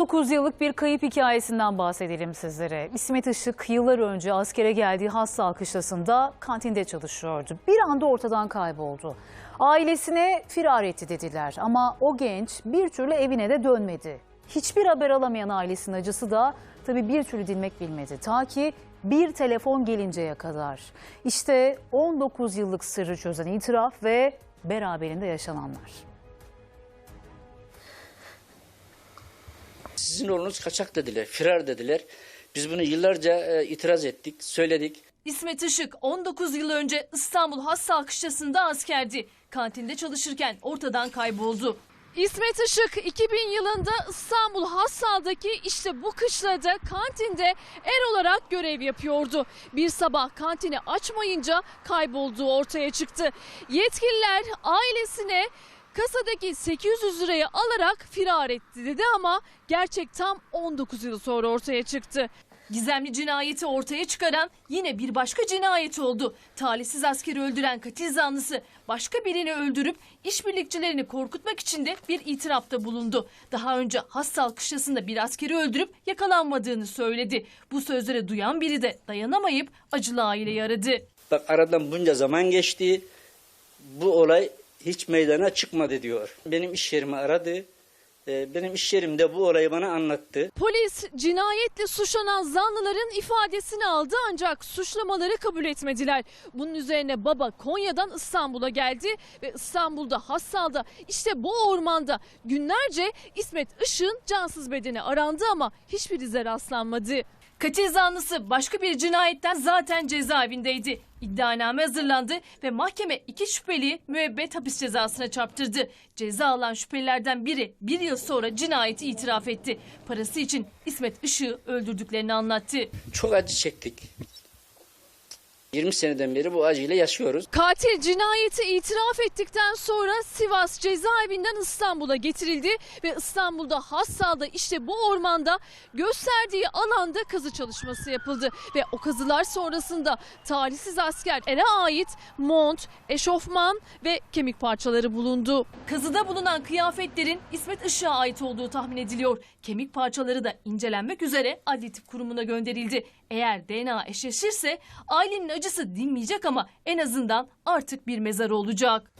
9 yıllık bir kayıp hikayesinden bahsedelim sizlere. İsmet Işık yıllar önce askere geldiği Hassal kışlasında kantinde çalışıyordu. Bir anda ortadan kayboldu. Ailesine firar etti dediler ama o genç bir türlü evine de dönmedi. Hiçbir haber alamayan ailesinin acısı da tabii bir türlü dinmek bilmedi. Ta ki bir telefon gelinceye kadar. İşte 19 yıllık sırrı çözen itiraf ve beraberinde yaşananlar. Sizin oğlunuz kaçak dediler, firar dediler. Biz bunu yıllarca e, itiraz ettik, söyledik. İsmet Işık 19 yıl önce İstanbul Hassal Kışlası'nda askerdi. Kantinde çalışırken ortadan kayboldu. İsmet Işık 2000 yılında İstanbul Hassal'daki işte bu kışlada kantinde er olarak görev yapıyordu. Bir sabah kantini açmayınca kaybolduğu ortaya çıktı. Yetkililer ailesine kasadaki 800 lirayı alarak firar etti dedi ama gerçek tam 19 yıl sonra ortaya çıktı. Gizemli cinayeti ortaya çıkaran yine bir başka cinayet oldu. Talihsiz askeri öldüren katil zanlısı başka birini öldürüp işbirlikçilerini korkutmak için de bir itirafta bulundu. Daha önce Hassal kışlasında bir askeri öldürüp yakalanmadığını söyledi. Bu sözlere duyan biri de dayanamayıp acılı aileyi aradı. Bak aradan bunca zaman geçti. Bu olay hiç meydana çıkmadı diyor. Benim iş yerimi aradı. E, Benim iş yerimde bu olayı bana anlattı. Polis cinayetle suçlanan zanlıların ifadesini aldı ancak suçlamaları kabul etmediler. Bunun üzerine baba Konya'dan İstanbul'a geldi ve İstanbul'da Hassal'da işte bu ormanda günlerce İsmet Işık'ın cansız bedeni arandı ama hiçbir ize rastlanmadı. Katil zanlısı başka bir cinayetten zaten cezaevindeydi. İddianame hazırlandı ve mahkeme iki şüpheliyi müebbet hapis cezasına çarptırdı. Ceza alan şüphelilerden biri bir yıl sonra cinayeti itiraf etti. Parası için İsmet Işık'ı öldürdüklerini anlattı. Çok acı çektik. 20 seneden beri bu acıyla yaşıyoruz. Katil cinayeti itiraf ettikten sonra Sivas cezaevinden İstanbul'a getirildi ve İstanbul'da Hassal'da işte bu ormanda gösterdiği alanda kazı çalışması yapıldı ve o kazılar sonrasında talihsiz asker ere ait mont, eşofman ve kemik parçaları bulundu. Kazıda bulunan kıyafetlerin İsmet Işık'a ait olduğu tahmin ediliyor. Kemik parçaları da incelenmek üzere Adli Tıp Kurumu'na gönderildi. Eğer DNA eşleşirse ailenin acısı dinmeyecek ama en azından artık bir mezar olacak.